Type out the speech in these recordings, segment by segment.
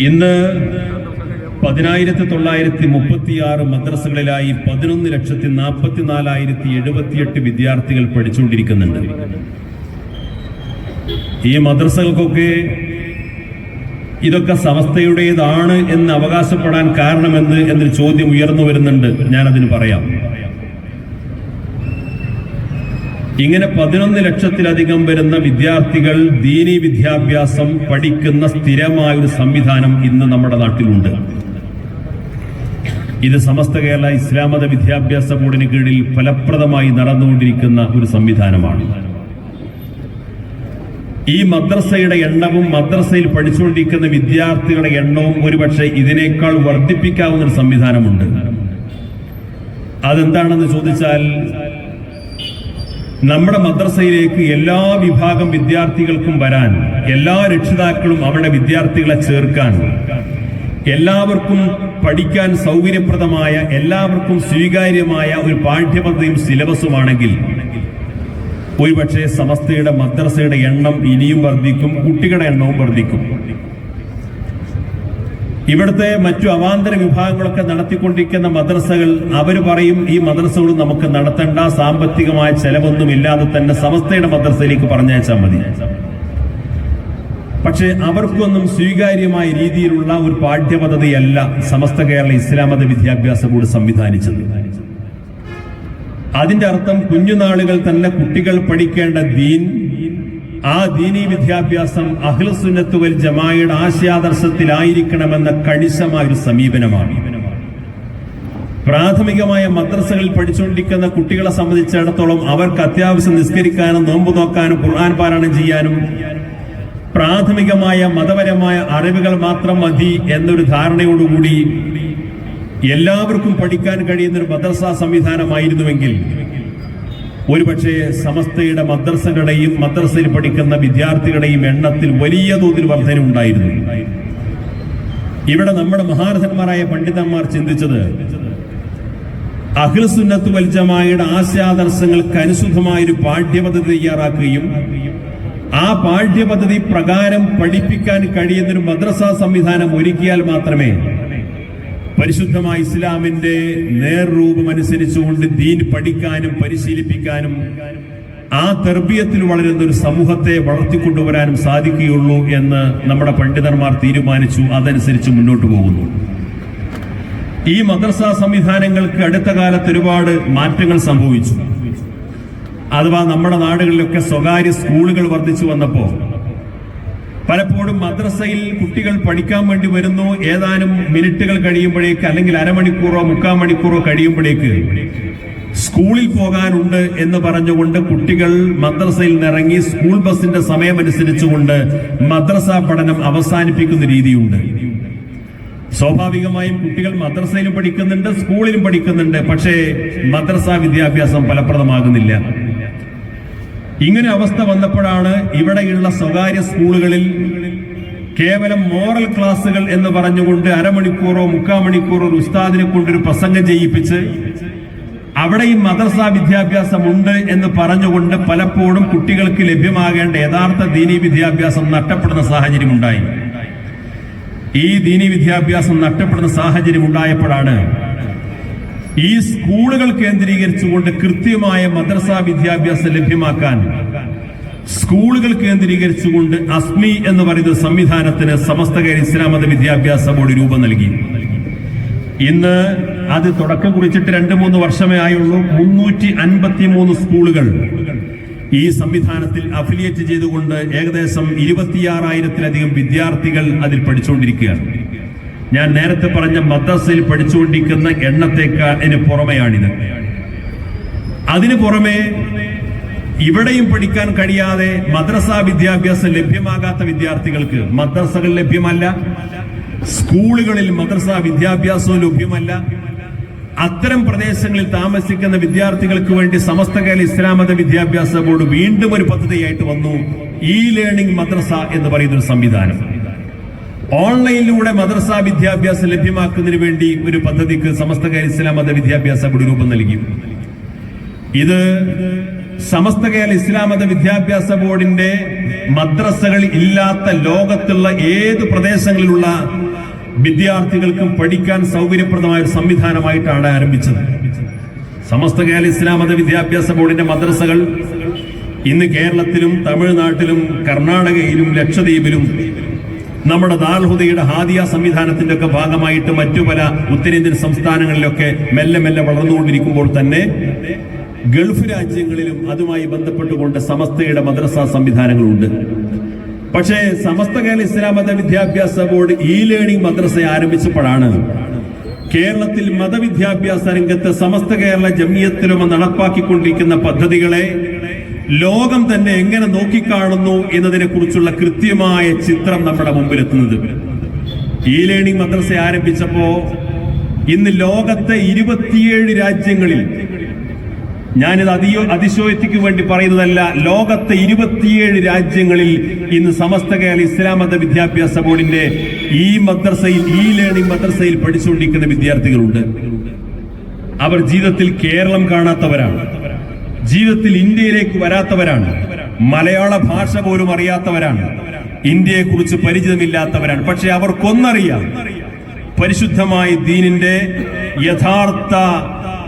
ഇന്ന് പതിനായിരത്തി തൊള്ളായിരത്തി മുപ്പത്തിയാറ് മദ്രസകളിലായി പതിനൊന്ന് ലക്ഷത്തി നാൽപ്പത്തി നാലായിരത്തി എഴുപത്തിയെട്ട് വിദ്യാർത്ഥികൾ പഠിച്ചുകൊണ്ടിരിക്കുന്നുണ്ട്. ഈ മദ്രസകൾക്കൊക്കെ ഇതൊക്കെ സമസ്തയുടേതാണ് എന്ന് അവകാശപ്പെടാൻ കാരണമെന്ന് എന്നൊരു ചോദ്യം ഉയർന്നു വരുന്നുണ്ട്. ഞാനതിന് പറയാം. ഇങ്ങനെ പതിനൊന്ന് ലക്ഷത്തിലധികം വരുന്ന വിദ്യാർത്ഥികൾ ദീനി വിദ്യാഭ്യാസം പഠിക്കുന്ന സ്ഥിരമായ ഒരു സംവിധാനം ഇന്ന് നമ്മുടെ നാട്ടിലുണ്ട്. ഇത് സമസ്ത കേരള ഇസ്ലാം മത വിദ്യാഭ്യാസ ബോർഡിന് കീഴിൽ ഫലപ്രദമായി നടന്നുകൊണ്ടിരിക്കുന്ന ഒരു സംവിധാനമാണ്. ഈ മദ്രസയുടെ എണ്ണവും മദ്രസയിൽ പഠിച്ചുകൊണ്ടിരിക്കുന്ന വിദ്യാർത്ഥികളുടെ എണ്ണവും ഒരുപക്ഷെ ഇതിനേക്കാൾ വർദ്ധിപ്പിക്കാവുന്ന ഒരു സംവിധാനമുണ്ട്. അതെന്താണെന്ന് ചോദിച്ചാൽ നമ്മുടെ മദ്രസയിലേക്ക് എല്ലാ വിഭാഗം വിദ്യാർത്ഥികൾക്കും വരാൻ എല്ലാ രക്ഷിതാക്കളും അവരുടെ വിദ്യാർത്ഥികളെ ചേർക്കാൻ എല്ലാവർക്കും പഠിക്കാൻ സൗകര്യപ്രദമായ എല്ലാവർക്കും സ്വീകാര്യമായ ഒരു പാഠ്യപദ്ധതിയും സിലബസുമാണെങ്കിൽ ഒരുപക്ഷെ സമസ്തയുടെ മദ്രസയുടെ എണ്ണം ഇനിയും വർദ്ധിക്കും കുട്ടികളുടെ എണ്ണവും വർദ്ധിക്കും. ഇവിടുത്തെ മറ്റു അവാന്തര വിഭാഗങ്ങളൊക്കെ നടത്തിക്കൊണ്ടിരിക്കുന്ന മദ്രസകൾ അവർ പറയും ഈ മദ്രസകൾ നമുക്ക് നടത്തേണ്ട സാമ്പത്തികമായ ചെലവൊന്നും ഇല്ലാതെ തന്നെ സമസ്തയുടെ മദ്രസയിലേക്ക് പറഞ്ഞയച്ചാൽ മതി. പക്ഷെ അവർക്കൊന്നും സ്വീകാര്യമായ രീതിയിലുള്ള ഒരു പാഠ്യപദ്ധതിയല്ല സമസ്ത കേരള ഇസ്ലാം മത വിദ്യാഭ്യാസ ബോർഡ് സംവിധാനിച്ചത്. അതിന്റെ അർത്ഥം കുഞ്ഞുനാളുകൾ തന്നെ കുട്ടികൾ പഠിക്കേണ്ട ദീൻ ആ ദീനി വിദ്യാഭ്യാസം അഹ്ലുസുന്നത്ത് വൽ ജമായുടെ ആശയാദർശത്തിലായിരിക്കണമെന്ന കണിശമായ ഒരു സമീപനമാണ്. പ്രാഥമികമായ മദ്രസകളിൽ പഠിച്ചുകൊണ്ടിരിക്കുന്ന കുട്ടികളെ സംബന്ധിച്ചിടത്തോളം അവർക്ക് അത്യാവശ്യം നിസ്കരിക്കാനും നോമ്പു നോക്കാനും ഖുർആൻ പാരായണം ചെയ്യാനും പ്രാഥമികമായ മതപരമായ അറിവുകൾ മാത്രം മതി എന്നൊരു ധാരണയോടുകൂടി എല്ലാവർക്കും പഠിക്കാൻ കഴിയുന്ന ഒരു മദ്രസ സംവിധാനമായിരുന്നുവെങ്കിൽ ഒരുപക്ഷെ സമസ്തയുടെ മദ്രസകളുടെയും മദ്രസയിൽ പഠിക്കുന്ന വിദ്യാർത്ഥികളുടെയും എണ്ണത്തിൽ വലിയ തോതിൽ വർധന ഉണ്ടായിരുന്നു ഇവിടെ നമ്മുടെ മഹാരഥന്മാരായ പണ്ഡിതന്മാർ ചിന്തിച്ചത് അഖിൽസുന്നത്ത് വലിച്ചമായുടെ ആശയാദർശങ്ങൾക്ക് അനുസൃതമായൊരു പാഠ്യപദ്ധതി തയ്യാറാക്കുകയും ആ പാഠ്യപദ്ധതി പ്രകാരം പഠിപ്പിക്കാൻ കഴിയുന്നൊരു മദ്രസ സംവിധാനം ഒരുക്കിയാൽ മാത്രമേ പരിശുദ്ധമായ ഇസ്ലാമിന്റെ നേർരൂപം അനുസരിച്ചുകൊണ്ട് ദീൻ പഠിക്കാനും പരിശീലിപ്പിക്കാനും ആ തെർബിയത്തിൽ വളരുന്ന ഒരു സമൂഹത്തെ വളർത്തിക്കൊണ്ടുവരാനും സാധിക്കുകയുള്ളൂ എന്ന് നമ്മുടെ പണ്ഡിതന്മാർ തീരുമാനിച്ചു. അതനുസരിച്ച് മുന്നോട്ട് പോകുന്നു. ഈ മദ്രസ സംവിധാനങ്ങൾക്ക് അടുത്ത കാലത്ത് ഒരുപാട് മാറ്റങ്ങൾ സംഭവിച്ചു. അഥവാ നമ്മുടെ നാടുകളിലൊക്കെ സ്വകാര്യ സ്കൂളുകൾ വർദ്ധിച്ചു വന്നപ്പോ പലപ്പോഴും മദ്രസയിൽ കുട്ടികൾ പഠിക്കാൻ വേണ്ടി വരുന്നു. ഏതാനും മിനിറ്റുകൾ കഴിയുമ്പോഴേക്ക് അല്ലെങ്കിൽ അരമണിക്കൂറോ മുക്കാൽ മണിക്കൂറോ കഴിയുമ്പോഴേക്ക് സ്കൂളിൽ പോകാനുണ്ട് എന്ന് പറഞ്ഞുകൊണ്ട് കുട്ടികൾ മദ്രസയിൽ നിന്നിറങ്ങി സ്കൂൾ ബസിന്റെ സമയമനുസരിച്ചുകൊണ്ട് മദ്രസ പഠനം അവസാനിപ്പിക്കുന്ന രീതിയുണ്ട്. സ്വാഭാവികമായും കുട്ടികൾ മദ്രസയിലും പഠിക്കുന്നുണ്ട് സ്കൂളിലും പഠിക്കുന്നുണ്ട്. പക്ഷേ മദ്രസ വിദ്യാഭ്യാസം ഫലപ്രദമാകുന്നില്ല. ഇങ്ങനെ അവസ്ഥ വന്നപ്പോഴാണ് ഇവിടെയുള്ള സ്വകാര്യ സ്കൂളുകളിൽ കേവലം മോറൽ ക്ലാസുകൾ എന്ന് പറഞ്ഞുകൊണ്ട് അരമണിക്കൂറോ മുക്കാൽ മണിക്കൂറോ ഒരു ഉസ്താദിനെ കൊണ്ടൊരു പ്രസംഗം ചെയ്യിപ്പിച്ച് അവിടെയും മദ്രസ വിദ്യാഭ്യാസമുണ്ട് എന്ന് പറഞ്ഞുകൊണ്ട് പലപ്പോഴും കുട്ടികൾക്ക് ലഭ്യമാകേണ്ട യഥാർത്ഥ ദീനീ വിദ്യാഭ്യാസം നഷ്ടപ്പെടുന്ന സാഹചര്യം ഉണ്ടായി ഈ ദീനീ വിദ്യാഭ്യാസം നഷ്ടപ്പെടുന്ന സാഹചര്യം ഉണ്ടായപ്പോഴാണ് ഈ സ്കൂളുകൾ കേന്ദ്രീകരിച്ചുകൊണ്ട് കൃത്യമായ മദ്രസ വിദ്യാഭ്യാസം ലഭ്യമാക്കാൻ സ്കൂളുകൾ കേന്ദ്രീകരിച്ചുകൊണ്ട് അസ്മി എന്ന് പറയുന്ന സംവിധാനത്തിന് സമസ്ത കേരള ഇസ്ലാം മത വിദ്യാഭ്യാസ ബോർഡ് രൂപം നൽകി. ഇന്ന് അത് തുടക്കം കുറിച്ചിട്ട് രണ്ട് മൂന്ന് വർഷമേ ആയുള്ളൂ. മുന്നൂറ്റി അൻപത്തി മൂന്ന് സ്കൂളുകൾ ഈ സംവിധാനത്തിൽ അഫിലിയേറ്റ് ചെയ്തുകൊണ്ട് ഏകദേശം ഇരുപത്തിയാറായിരത്തിലധികം വിദ്യാർത്ഥികൾ അതിൽ പഠിച്ചുകൊണ്ടിരിക്കുകയാണ്. ഞാൻ നേരത്തെ പറഞ്ഞ മദ്രസയിൽ പഠിച്ചുകൊണ്ടിരിക്കുന്ന എണ്ണത്തേക്കാളിന് പുറമെയാണിത്. അതിനു പുറമെ ഇവിടെയും പഠിക്കാൻ കഴിയാതെ മദ്രസ വിദ്യാഭ്യാസം ലഭ്യമാകാത്ത വിദ്യാർത്ഥികൾക്ക് മദ്രസകൾ ലഭ്യമല്ല സ്കൂളുകളിൽ മദ്രസ വിദ്യാഭ്യാസവും ലഭ്യമല്ല. അത്തരം പ്രദേശങ്ങളിൽ താമസിക്കുന്ന വിദ്യാർത്ഥികൾക്ക് വേണ്ടി സമസ്ത കേരള ഇസ്ലാമത വിദ്യാഭ്യാസ ബോർഡ് വീണ്ടും ഒരു പദ്ധതിയായിട്ട് വന്നു ഇ ലേണിംഗ് മദ്രസ എന്ന് പറയുന്ന ഒരു സംവിധാനം. ഓൺലൈനിലൂടെ മദ്രസ വിദ്യാഭ്യാസം ലഭ്യമാക്കുന്നതിന് വേണ്ടി ഒരു പദ്ധതിക്ക് സമസ്ത കേരള ഇസ്ലാം മത വിദ്യാഭ്യാസ ബോർഡ് രൂപം നൽകി. ഇത് സമസ്ത കേരള ഇസ്ലാം മത വിദ്യാഭ്യാസ ബോർഡിന്റെ മദ്രസകൾ ഇല്ലാത്ത ലോകത്തുള്ള ഏത് പ്രദേശങ്ങളിലുള്ള വിദ്യാർത്ഥികൾക്കും പഠിക്കാൻ സൗകര്യപ്രദമായ ഒരു സംവിധാനമായിട്ടാണ് ആരംഭിച്ചത്. സമസ്ത കേരള ഇസ്ലാം മത വിദ്യാഭ്യാസ ബോർഡിന്റെ മദ്രസകൾ ഇന്ന് കേരളത്തിലും തമിഴ്നാട്ടിലും കർണാടകയിലും ലക്ഷദ്വീപിലും നമ്മുടെ ദാൽഹുദയുടെ ഹാദിയ സംവിധാനത്തിന്റെ ഒക്കെ ഭാഗമായിട്ട് മറ്റു പല ഉത്തരേന്ത്യൻ സംസ്ഥാനങ്ങളിലൊക്കെ മെല്ലെ മെല്ലെ വളർന്നുകൊണ്ടിരിക്കുമ്പോൾ തന്നെ ഗൾഫ് രാജ്യങ്ങളിലും അതുമായി ബന്ധപ്പെട്ടുകൊണ്ട് സമസ്തയുടെ മദ്രസ സംവിധാനങ്ങളുണ്ട്. പക്ഷേ സമസ്ത കേരള ഇസ്ലാം മത വിദ്യാഭ്യാസ ബോർഡ് ഇ ലേണിംഗ് മദ്രസ ആരംഭിച്ചപ്പോഴാണ് കേരളത്തിൽ മതവിദ്യാഭ്യാസ രംഗത്ത് സമസ്ത കേരള ജമിയത്തിലും നടപ്പാക്കിക്കൊണ്ടിരിക്കുന്ന പദ്ധതികളെ ലോകം തന്നെ എങ്ങനെ നോക്കിക്കാണുന്നു എന്നതിനെ കുറിച്ചുള്ള കൃത്യമായ ചിത്രം നമ്മുടെ മുമ്പിലെത്തുന്നത്. ഇ ലേണിംഗ് മദ്രസ ആരംഭിച്ചപ്പോ ഇന്ന് ലോകത്തെ ഇരുപത്തിയേഴ് രാജ്യങ്ങളിൽ ഞാനിത് അതിയോ അതിശോയത്തിക്ക് വേണ്ടി പറയുന്നതല്ല ലോകത്തെ ഇരുപത്തിയേഴ് രാജ്യങ്ങളിൽ ഇന്ന് സമസ്ത കേരള ഇസ്ലാം മത വിദ്യാഭ്യാസ ബോർഡിന്റെ ഈ മദ്രസയിൽ ഈ ലേണിംഗ് മദ്രസയിൽ പഠിച്ചുകൊണ്ടിരിക്കുന്ന വിദ്യാർത്ഥികളുണ്ട്. അവർ ജീവിതത്തിൽ കേരളം കാണാത്തവരാണ്. ജീവിതത്തിൽ ഇന്ത്യയിലേക്ക് വരാത്തവരാണ്. മലയാള ഭാഷ പോലും അറിയാത്തവരാണ്. ഇന്ത്യയെ കുറിച്ച് പരിചിതമില്ലാത്തവരാണ് പക്ഷെ അവർക്കൊന്നറിയാം. പരിശുദ്ധമായി ദീനിന്റെ യഥാർത്ഥ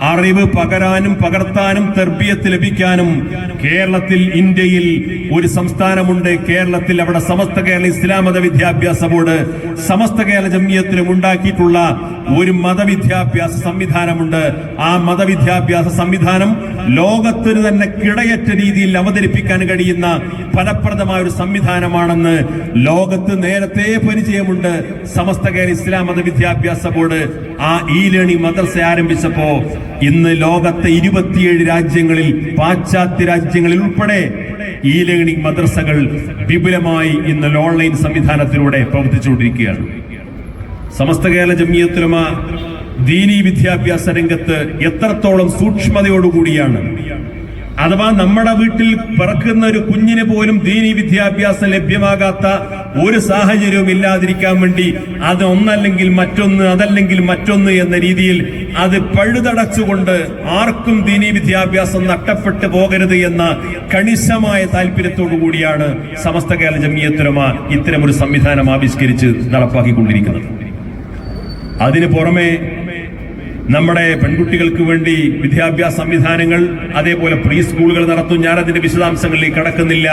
അറിവ് പകരാനും പകർത്താനും തെർബിയത്ത് ലഭിക്കാനും കേരളത്തിൽ ഇന്ത്യയിൽ ഒരു സംസ്ഥാനമുണ്ട്. കേരളത്തിൽ അവിടെ സമസ്ത കേരള ഇസ്ലാം മത വിദ്യാഭ്യാസ ബോർഡ് സമസ്ത കേരള ജമിയത്തിലും ഉണ്ടാക്കിയിട്ടുള്ള ഒരു മതവിദ്യാഭ്യാസ സംവിധാനമുണ്ട്. ആ മതവിദ്യാഭ്യാസ സംവിധാനം ലോകത്തിന് തന്നെ കിടയറ്റ രീതിയിൽ അവതരിപ്പിക്കാൻ കഴിയുന്ന ഫലപ്രദമായ ഒരു സംവിധാനമാണെന്ന് ലോകത്ത് നേരത്തെ പരിചയമുണ്ട്. സമസ്ത കേരള ഇസ്ലാം മത വിദ്യാഭ്യാസ ബോർഡ് ആ ഇ ലേണിംഗ് മദ്രസ ആരംഭിച്ചപ്പോ ഇന്ന് ലോകത്തെ ഇരുപത്തിയേഴ് രാജ്യങ്ങളിൽ പാശ്ചാത്യ രാജ്യങ്ങളിൽ ഉൾപ്പെടെ ഇ ലേണിംഗ് മദ്രസകൾ വിപുലമായി ഇന്ന് ഓൺലൈൻ സംവിധാനത്തിലൂടെ പ്രവർത്തിച്ചുകൊണ്ടിരിക്കുകയാണ്. സമസ്ത കേരള ജമിയത്തുലമ ദീനീ വിദ്യാഭ്യാസ രംഗത്ത് എത്രത്തോളം സൂക്ഷ്മതയോടുകൂടിയാണ് അഥവാ നമ്മുടെ വീട്ടിൽ പിറക്കുന്ന ഒരു കുഞ്ഞിന് പോലും ദീനി വിദ്യാഭ്യാസം ലഭ്യമാകാത്ത ഒരു സാഹചര്യവും ഇല്ലാതിരിക്കാൻ വേണ്ടി അത് ഒന്നല്ലെങ്കിൽ മറ്റൊന്ന് അതല്ലെങ്കിൽ മറ്റൊന്ന് എന്ന രീതിയിൽ അത് പഴുതടച്ചുകൊണ്ട് ആർക്കും ദീനി വിദ്യാഭ്യാസം നഷ്ടപ്പെട്ടു പോകരുത് എന്ന കണിശമായ താല്പര്യത്തോടു കൂടിയാണ് സമസ്ത കേരള ജമിയത്തുരമ ഇത്തരം ഒരു സംവിധാനം ആവിഷ്കരിച്ച് നടപ്പാക്കിക്കൊണ്ടിരിക്കുന്നത്. അതിന് പുറമെ നമ്മുടെ പെൺകുട്ടികൾക്ക് വേണ്ടി വിദ്യാഭ്യാസ സംവിധാനങ്ങൾ അതേപോലെ പ്രീ സ്കൂളുകൾ നടത്തും. ഞാൻ അതിന്റെ വിശദാംശങ്ങളിലേക്ക് കടക്കുന്നില്ല.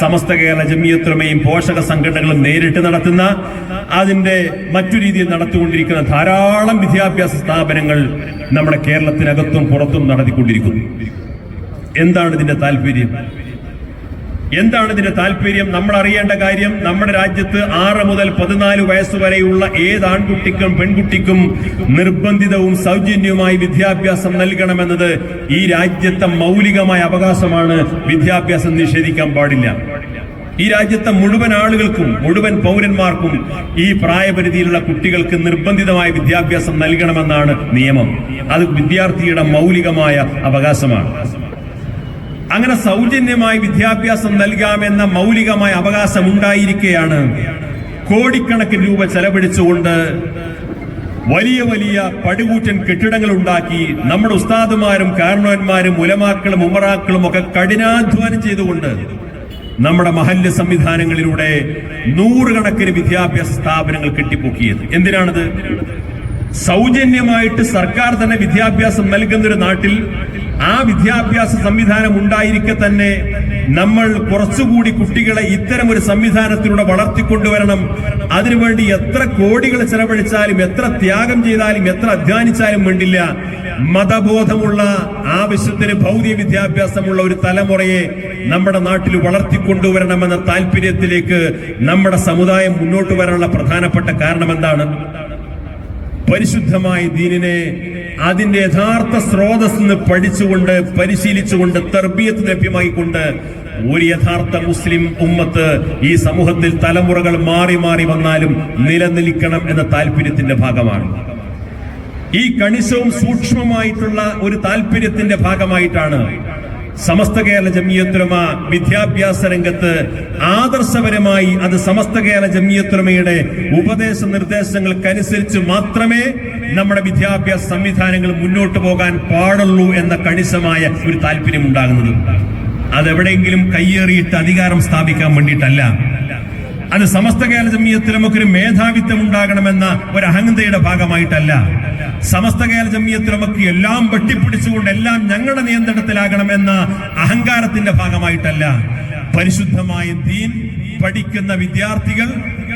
സമസ്ത കേരള ജമിയത്തുമയും പോഷക സംഘടനകളും നേരിട്ട് നടത്തുന്ന അതിന്റെ മറ്റു രീതിയിൽ നടത്തിക്കൊണ്ടിരിക്കുന്ന ധാരാളം വിദ്യാഭ്യാസ സ്ഥാപനങ്ങൾ നമ്മുടെ കേരളത്തിനകത്തും പുറത്തും നടത്തിക്കൊണ്ടിരിക്കുന്നു. എന്താണ് ഇതിന്റെ താല്പര്യം? എന്താണ് ഇതിന്റെ താല്പര്യം? നമ്മൾ അറിയേണ്ട കാര്യം നമ്മുടെ രാജ്യത്ത് ആറ് മുതൽ പതിനാല് വയസ്സ് വരെയുള്ള ഏത് ആൺകുട്ടിക്കും പെൺകുട്ടിക്കും നിർബന്ധിതവും സൗജന്യവുമായി വിദ്യാഭ്യാസം നൽകണമെന്നത് ഈ രാജ്യത്തെ മൗലികമായ അവകാശമാണ്. വിദ്യാഭ്യാസം നിഷേധിക്കാൻ പാടില്ല. ഈ രാജ്യത്തെ മുഴുവൻ ആളുകൾക്കും മുഴുവൻ പൗരന്മാർക്കും ഈ പ്രായപരിധിയിലുള്ള കുട്ടികൾക്ക് നിർബന്ധിതമായ വിദ്യാഭ്യാസം നൽകണമെന്നാണ് നിയമം. അത് വിദ്യാർത്ഥിയുടെ മൗലികമായ അവകാശമാണ്. അങ്ങനെ സൗജന്യമായി വിദ്യാഭ്യാസം നൽകാമെന്ന മൗലികമായ അവകാശം ഉണ്ടായിരിക്കെയാണ് കോടിക്കണക്കിന് രൂപ ചെലവഴിച്ചുകൊണ്ട് വലിയ വലിയ പടുകൂറ്റൻ കെട്ടിടങ്ങൾ ഉണ്ടാക്കി നമ്മുടെ ഉസ്താദുമാരും കാരണവന്മാരും ഉലമാക്കളും ഉമറാക്കളും ഒക്കെ കഠിനാധ്വാനം ചെയ്തുകൊണ്ട് നമ്മുടെ മഹല്ല് സംവിധാനങ്ങളിലൂടെ നൂറുകണക്കിന് വിദ്യാഭ്യാസ സ്ഥാപനങ്ങൾ കെട്ടിപ്പൊക്കിയത്. എന്തിനാണത്? സൗജന്യമായിട്ട് സർക്കാർ തന്നെ വിദ്യാഭ്യാസം നൽകുന്ന ഒരു നാട്ടിൽ ആ വിദ്യാഭ്യാസ സംവിധാനം ഉണ്ടായിരിക്കെ തന്നെ നമ്മൾ കുറച്ചുകൂടി കുട്ടികളെ ഇത്തരം ഒരു സംവിധാനത്തിലൂടെ വളർത്തിക്കൊണ്ടുവരണം. അതിനുവേണ്ടി എത്ര കോടികൾ ചെലവഴിച്ചാലും എത്ര ത്യാഗം ചെയ്താലും എത്ര അധ്വാനിച്ചാലും വേണ്ടില്ല. മതബോധമുള്ള ആവശ്യത്തിന് ഭൗതിക വിദ്യാഭ്യാസമുള്ള ഒരു തലമുറയെ നമ്മുടെ നാട്ടിൽ വളർത്തിക്കൊണ്ടുവരണമെന്ന താല്പര്യത്തിലേക്ക് നമ്മുടെ സമുദായം മുന്നോട്ട് വരാനുള്ള പ്രധാനപ്പെട്ട കാരണം എന്താണ് പരിശുദ്ധമായി ദീനിനെ അതിന്റെ യഥാർത്ഥ സ്രോതസ് നിന്ന് പഠിച്ചുകൊണ്ട് പരിശീലിച്ചുകൊണ്ട് തർബീയത്ത് ലഭ്യമായിക്കൊണ്ട് ഒരു യഥാർത്ഥ മുസ്ലിം ഉമ്മത്ത് ഈ സമൂഹത്തിൽ തലമുറകൾ മാറി മാറി വന്നാലും നിലനിൽക്കണം എന്ന താല്പര്യത്തിന്റെ ഭാഗമാണ്. ഈ കണിശവും സൂക്ഷ്മമായിട്ടുള്ള ഒരു താല്പര്യത്തിന്റെ ഭാഗമായിട്ടാണ് സമസ്ത കേരള ജമിയത്തുലമ വിദ്യാഭ്യാസ രംഗത്ത് ആദർശപരമായി അത് സമസ്ത കേരള ജമിയത്തുലമയുടെ ഉപദേശ നിർദ്ദേശങ്ങൾക്കനുസരിച്ച് മാത്രമേ നമ്മുടെ വിദ്യാഭ്യാസ സംവിധാനങ്ങൾ മുന്നോട്ട് പോകാൻ പാടുള്ളൂ എന്ന കണിശമായ ഒരു താല്പര്യം ഉണ്ടാകുന്നത് അതെവിടെയെങ്കിലും കയ്യേറിയിട്ട് അധികാരം സ്ഥാപിക്കാൻ വേണ്ടിയിട്ടല്ല. അത് സമസ്ത കേരള ജമിയത്തിൽ നമുക്കൊരു മേധാവിത്വം ഉണ്ടാകണമെന്ന ഒരു അഹങ്കതയുടെ ഭാഗമായിട്ടല്ല. സമസ്ത കേരള ജമിയത്തിൽ നമുക്ക് എല്ലാം വെട്ടിപ്പിടിച്ചുകൊണ്ട് എല്ലാം ഞങ്ങളുടെ നിയന്ത്രണത്തിലാകണമെന്ന അഹങ്കാരത്തിന്റെ ഭാഗമായിട്ടല്ല. പരിശുദ്ധമായ ദീൻ പഠിക്കുന്ന വിദ്യാർത്ഥികൾ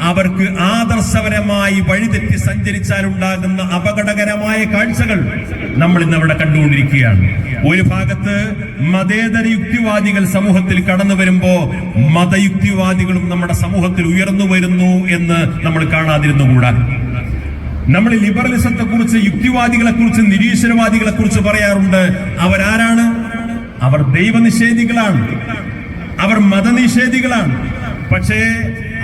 അവർക്ക് ആദർശപരമായി വഴിതെറ്റി സഞ്ചരിച്ചാൽ ഉണ്ടാകുന്ന അപകടകരമായ കാഴ്ചകൾ നമ്മൾ ഇന്ന് അവിടെ കണ്ടുകൊണ്ടിരിക്കുകയാണ്. ഒരു ഭാഗത്ത് മതേതര യുക്തിവാദികൾ സമൂഹത്തിൽ കടന്നു വരുമ്പോ മതയുക്തിവാദികളും നമ്മുടെ സമൂഹത്തിൽ ഉയർന്നു വരുന്നു എന്ന് നമ്മൾ കാണാതിരുന്നുകൂടാ? നമ്മൾ ലിബറലിസത്തെ കുറിച്ച് യുക്തിവാദികളെ കുറിച്ച് നിരീശ്വരവാദികളെ കുറിച്ച് പറയാറുണ്ട്. അവരാരാണ്? അവർ ദൈവനിഷേധികളാണ്. അവർ മതനിഷേധികളാണ്. പക്ഷേ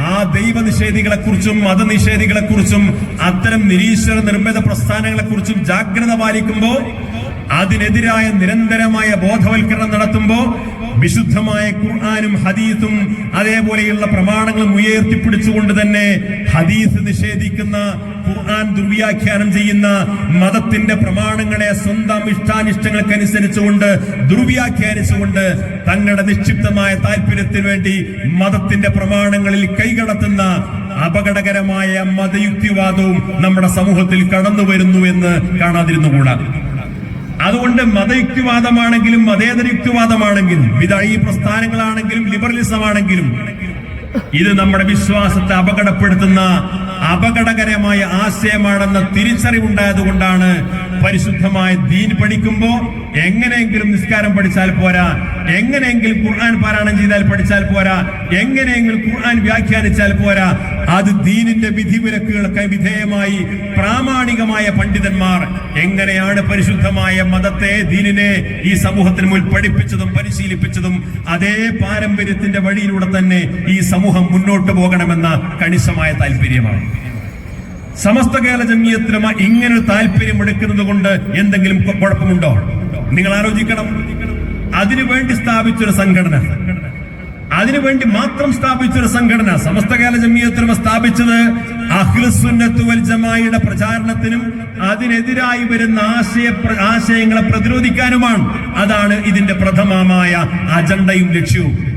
ആ ദൈവനിഷേധികളെ കുറിച്ചും മതനിഷേധികളെ കുറിച്ചും അത്തരം നിരീശ്വര നിർമ്മിത പ്രസ്ഥാനങ്ങളെ കുറിച്ചും ജാഗ്രത പാലിക്കുമ്പോൾ അതിനെതിരായ നിരന്തരമായ ബോധവൽക്കരണം നടത്തുമ്പോൾ വിശുദ്ധമായ ഖുർആാനും ഹദീസും അതേപോലെയുള്ള പ്രമാണങ്ങളും ഉയർത്തിപ്പിടിച്ചുകൊണ്ട് തന്നെ ഹദീസ് നിഷേധിക്കുന്ന ഖുർആൻ ദുർവ്യാഖ്യാനം ചെയ്യുന്ന മതത്തിന്റെ പ്രമാണങ്ങളെ സ്വന്തം ഇഷ്ടാനിഷ്ടങ്ങൾക്കനുസരിച്ചുകൊണ്ട് ദുർവ്യാഖ്യാനിച്ചുകൊണ്ട് തങ്ങളുടെ നിക്ഷിപ്തമായ താല്പര്യത്തിന് വേണ്ടി മതത്തിന്റെ പ്രമാണങ്ങളിൽ കൈകടത്തുന്ന അപകടകരമായ മതയുക്തിവാദവും നമ്മുടെ സമൂഹത്തിൽ കടന്നു വരുന്നു എന്ന് കാണാതിരുന്നുകൂടാ. അതുകൊണ്ട് മതയുക്തിവാദമാണെങ്കിലും മതേതര യുക്തിവാദമാണെങ്കിലും വിതഴി പ്രസ്ഥാനങ്ങളാണെങ്കിലും ലിബറലിസം ആണെങ്കിലും ഇത് നമ്മുടെ വിശ്വാസത്തെ അപകടപ്പെടുത്തുന്ന അപകടകരമായ ആശയമാണെന്ന തിരിച്ചറിവുണ്ടായതുകൊണ്ടാണ് പരിശുദ്ധമായ ദീൻ പഠിക്കുമ്പോ എങ്ങനെയെങ്കിലും നിസ്കാരം പഠിച്ചാൽ പോരാ. എങ്ങനെയെങ്കിലും ഖുർആൻ പാരായണം ചെയ്താൽ പഠിച്ചാൽ പോരാ. എങ്ങനെയെങ്കിലും ഖുർആൻ വ്യാഖ്യാനിച്ചാൽ പോരാ. അത് ദീനിന്റെ വിധിവിലക്കുകൾക്ക് വിധേയമായി പ്രാമാണികമായ പണ്ഡിതന്മാർ എങ്ങനെയാണ് പരിശുദ്ധമായ മതത്തെ ദീനിനെ ഈ സമൂഹത്തിന് മുന്നിൽ പഠിപ്പിച്ചതും പരിശീലിപ്പിച്ചതും അതേ പാരമ്പര്യത്തിന്റെ വഴിയിലൂടെ തന്നെ ഈ സമൂഹം മുന്നോട്ട് പോകണമെന്ന കണിശമായ താല്പര്യമാണ് സമസ്ത കേരള ജമീയത്തിലുമ ഇങ്ങനെ താല്പര്യം എടുക്കുന്നത് കൊണ്ട് എന്തെങ്കിലും കുഴപ്പമുണ്ടോ? നിങ്ങൾ ആലോചിക്കണം. അതിനുവേണ്ടി സ്ഥാപിച്ചൊരു സംഘടന. അതിനുവേണ്ടി മാത്രം സ്ഥാപിച്ചൊരു സംഘടന. സമസ്ത കേരള ജമീയത്തിലുമ സ്ഥാപിച്ചത് അഖിലുസുന്നത്ത് വൽ ജമാഅയുടെ പ്രചാരണത്തിനും അതിനെതിരായി വരുന്ന ആശയ ആശയങ്ങളെ പ്രതിരോധിക്കാനുമാണ്. അതാണ് ഇതിന്റെ പ്രഥമമായ അജണ്ടയും ലക്ഷ്യവും.